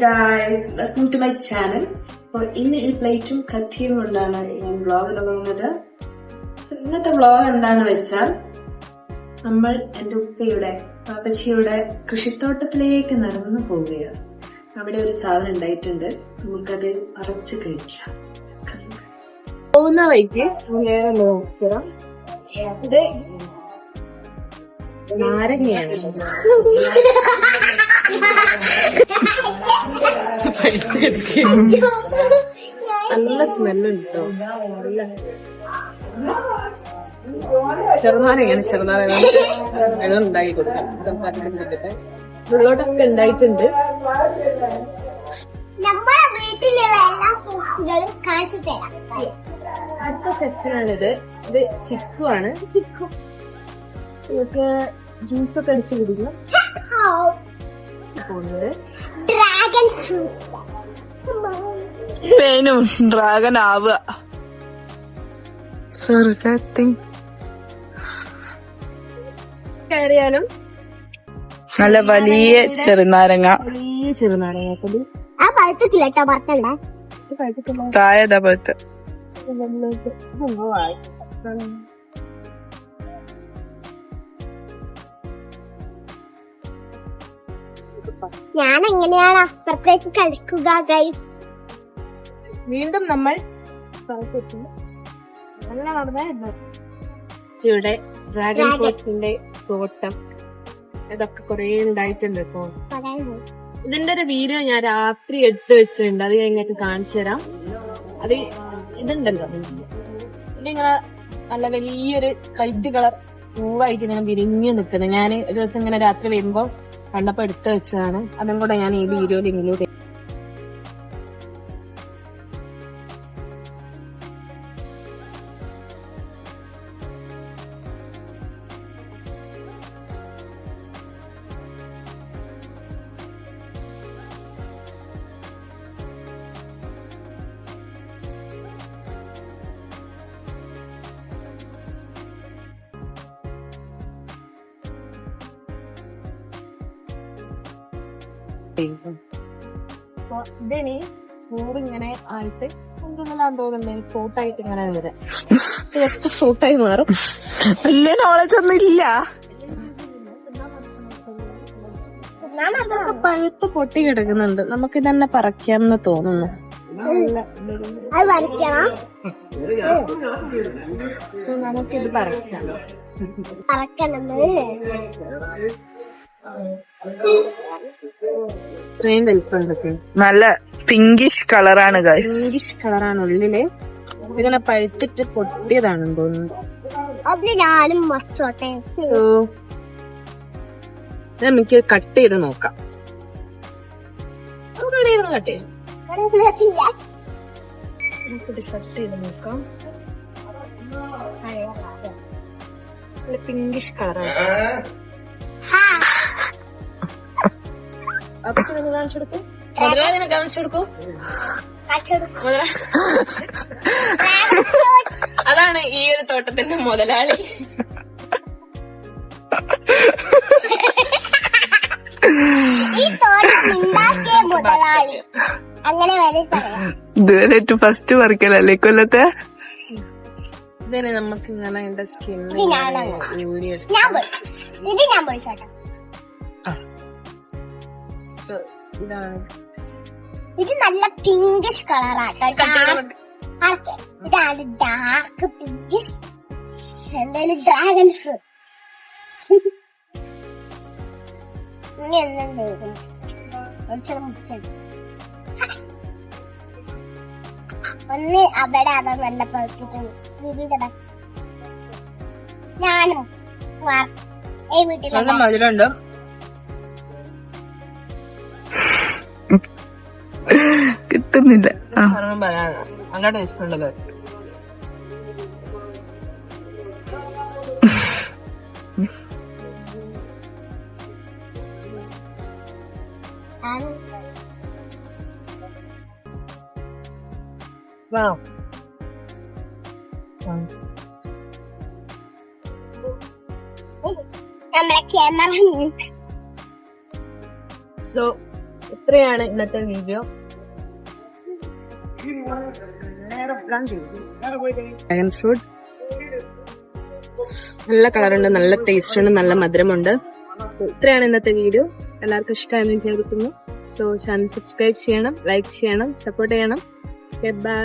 Guys welcome to my channel അപ്പോൾ ഇന്ന് ഈ പ്ലേറ്റും കത്തിയും കൊണ്ടാണ് ഞാൻ വ്ളോഗ് തുടങ്ങുന്നത്. So, ഇന്നത്തെ വ്ളോഗ് എന്താണെന്ന് വെച്ചാൽ നമ്മൾ എന്റെ ഉപ്പയുടെ പാപ്പച്ചിയുടെ കൃഷിത്തോട്ടത്തിലേക്ക് നടന്നു പോവുകയാണ്. അവിടെ ഒരു സാധനം ഉണ്ടായിട്ടുണ്ട്. നമുക്കത് പറിച്ച് കഴിക്കാം. പോകുന്ന വഴിക്ക് വേറെ ഇത് നാരങ്ങയാണ്. നല്ല സ്മെല്ലുണ്ടോ നല്ല ചെറുനാരങ്ങയാണ് ചെറുനാരങ്ങ. വെള്ളം ഉണ്ടാക്കി കൊടുക്കാം. ഇതൊക്കെ ഉള്ളോട്ടൊക്കെ ഉണ്ടായിട്ടുണ്ട്. നമ്മുടെ വീട്ടിലുള്ള എല്ലാ ഫ്രൂട്ടുകളും കാണിച്ചു തരാം. അടുത്ത സെക്ഷനാണിത്. ഇത് ചിക്കു. ആണ് ജ്യൂസ് ഒക്കെ അടിച്ചു കുടിക്കും പോകുന്നത് ഡ്രാഗൺ ഫ്രൂട്ട് പേനും ഡ്രാഗൺ ആവുക. കയറിയാലും നല്ല വലിയ ചെറുനാരങ്ങ. വലിയ ചെറുനാരങ്ങ ആ പഴുത്തിട്ടില്ല കേട്ടോ കഴിച്ചിട്ടില്ല താഴെ പത്ത് ഞാൻ എങ്ങനെയാണ് അപ്പുറത്തേക്ക് കളിക്കുക ഗൈസ് വീണ്ടും നമ്മൾ. നല്ല നടന്നായിരുന്നു. ഇവിടെ ഡ്രാഗൺ. ഫ്രൂട്ടിന്റെ തോട്ടം. ഇതൊക്കെ കൊറേ ഉണ്ടായിട്ടുണ്ട് ഇപ്പൊ. ഇതിന്റെ ഒരു വീഡിയോ ഞാൻ രാത്രി എടുത്തു വെച്ചിട്ടുണ്ട്. അത് ഞാൻ കാണിച്ചു തരാം. അത് ഇതുണ്ടല്ലോ. ഇതിങ്ങനെ നല്ല വലിയൊരു വൈറ്റ് കളർ പൂവായിട്ട് ഇങ്ങനെ വിരിഞ്ഞു നിൽക്കുന്നത് ഞാൻ ഒരു ദിവസം ഇങ്ങനെ രാത്രി വരുമ്പോ കണ്ടപ്പോ എടുത്തു വെച്ചതാണ്. അതും കൂടെ ഞാൻ ഈ വീഡിയോയിൽ ഇൻക്ലൂഡ് അപ്പൊ ഇതിനി ഇങ്ങനെ ആയിട്ട് എന്തെല്ലാം ഇങ്ങനെ വരാം ഇതൊക്കെ ഫ്രൂട്ടായി മാറും. വലിയ നോളജ് ഒന്നും ഇല്ല. അതൊക്കെ പഴുത്ത് പൊട്ടി കിടക്കുന്നുണ്ട്. നമുക്ക് തന്നെ പറിക്കാമെന്ന് തോന്നുന്നു. അത് വരയ്ക്കണം സോ നമുക്കിത് പറിക്കാം. പറക്കണത് ഇത്രയും നല്ല പിങ്കിഷ് കളറാണ് പിങ്കിഷ് കളറാണ് ഉള്ളിൽ. ഇതിങ്ങനെ പഴുത്തിട്ട് പൊട്ടിയതാണെന്ന് തോന്നുന്നു. ഞാനും നമുക്ക് കട്ട് ചെയ്ത് നോക്കാം. കട്ട് ചെയ്ത് നോക്കാം. പിങ്കിഷ് കളറാണ് അപ്പൊ ഒന്ന് കാണിച്ചു കൊടുക്കും. മുതലാളിനെ കാണിച്ചു കൊടുക്കും. മുതലാളി അതാണ് ഈ ഒരു തോട്ടത്തിന്റെ മുതലാളി. ഇതുവരെ ഫസ്റ്റ് വർക്കലല്ലേ കൊല്ലത്തെ? ഇതിന് നമുക്ക് ഇങ്ങനെ എന്റെ സ്കിന്നിൽ ഇത് ഇതാണ് ഇത് നല്ല പിങ്കിഷ് കളറാട്ടോ ഇതാണ് ഡാർക്ക് പിങ്കിഷ് എന്തായാലും ഡ്രാഗൺ ഫ്രൂട്ട് ഇനി എന്തെങ്കിലും ഒന്ന് അവിടെ അതാ നല്ല പഴുത്തിട്ടുണ്ട് ഞാനും വീട്ടിൽ നല്ല മധുരമുണ്ട്. കിട്ടുന്നില്ല. നല്ല ടേസ്റ്റ് Wow. സോ ഇത്രയാണ് ഇന്നത്തെ വീഡിയോ ഡ്രാഗൺ ഫ്രൂട്ട് നല്ല കളറുണ്ട് നല്ല ടേസ്റ്റ് ഉണ്ട് നല്ല മധുരമുണ്ട്. ഇത്രയാണ് ഇന്നത്തെ വീഡിയോ എല്ലാവർക്കും ഇഷ്ടമായെന്ന് വിചാരിക്കുന്നു. സോ ചാനൽ സബ്സ്ക്രൈബ് ചെയ്യണം ലൈക്ക് ചെയ്യണം സപ്പോർട്ട് ചെയ്യണം. ബൈ